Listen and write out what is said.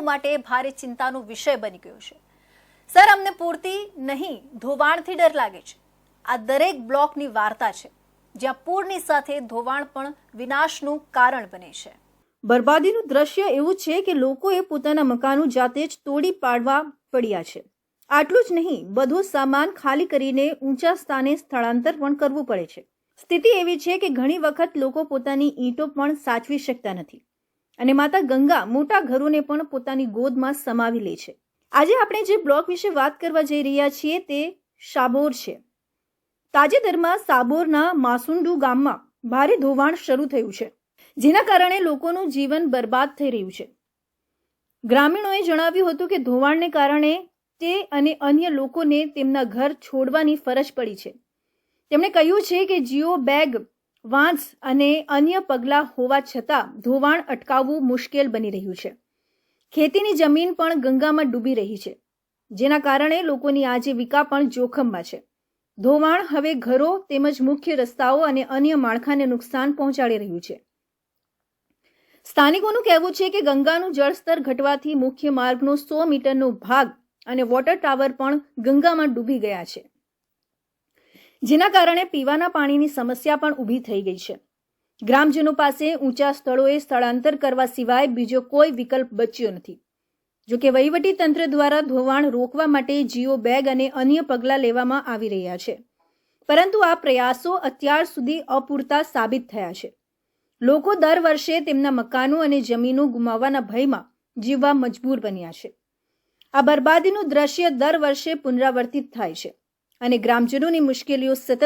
માટે ભારે ચિંતાનો વિષય બની ગયો છે. સર, અમને પૂરતી નહીં, ધોવાણથી ડર લાગે છે. આ દરેક બ્લોકની વાર્તા છે, જ્યાં પૂરની સાથે ધોવાણ પણ વિનાશનું કારણ બને છે. બરબાદીનું દ્રશ્ય એવું છે કે લોકોએ પોતાના મકાનો જાતે જ તોડી પાડવા પડ્યા છે. આટલું જ નહીં, બધો સામાન ખાલી કરીને ઊંચા સ્થાને સ્થળાંતર પણ કરવું પડે છે. સ્થિતિ એવી છે કે ઘણી વખત લોકો પોતાની ઈંટો પણ સાચવી શકતા નથી. અને માતા ગંગા મોટા ઘરોને પણ પોતાની ગોદમાં સમાવી લે છે. આજે આપણે જે બ્લોક વિશે વાત કરવા જઈ રહ્યા છીએ તે સાબોર છે. તાજેતરમાં સાબોરના માસુંડુ ગામમાં ભારે ધોવાણ શરૂ થયું છે, જેના કારણે લોકોનું જીવન બરબાદ થઈ રહ્યું છે. ગ્રામીણોએ જણાવ્યું હતું કે ધોવાણને કારણે તે અને અન્ય લોકોને તેમના ઘર છોડવાની ફરજ પડી છે. તેમણે કહ્યું છે કે જીઓ બેગ વાંસ અને અન્ય પગલાં હોવા છતાં ધોવાણ અટકાવવું મુશ્કેલ બની રહ્યું છે. ખેતીની જમીન પણ ગંગામાં ડૂબી રહી છે, જેના કારણે લોકોની આજીવિકા પણ જોખમમાં છે. ધોવાણ હવે ઘરો તેમજ મુખ્ય રસ્તાઓ અને અન્ય માળખાને નુકસાન પહોંચાડી રહ્યું છે. સ્થાનિકોનું કહેવું છે કે ગંગાનું જળસ્તર ઘટવાથી મુખ્ય માર્ગનો સો મીટરનો ભાગ અને વોટર ટાવર પણ ગંગામાં ડૂબી ગયા છે. જેના કારણે પીવાના પાણીની સમસ્યા પણ ઊભી થઈ ગઈ છે. ગ્રામજનો પાસે ઊંચા સ્થળોએ સ્થળાંતર કરવા સિવાય બીજો કોઈ વિકલ્પ બચ્યો નથી. જો કે વહીવટી તંત્ર દ્વારા ધોવાણ રોકવા માટે જીઓ બેગ અને અન્ય પગલાં લેવામાં આવી રહ્યા છે. પરંતુ આ પ્રયાસો અત્યાર સુધી અપૂરતા સાબિત થયા છે. લોકો દર વર્ષે તેમના મકાનો અને જમીનો ગુમાવવાના ભયમાં જીવવા મજબૂર બન્યા છે. આ બરબાદીનું દ્રશ્ય દર વર્ષે પુનરાવર્તિત થાય છે. અને ગ્રામજનોની મુશ્કેલીઓ સતત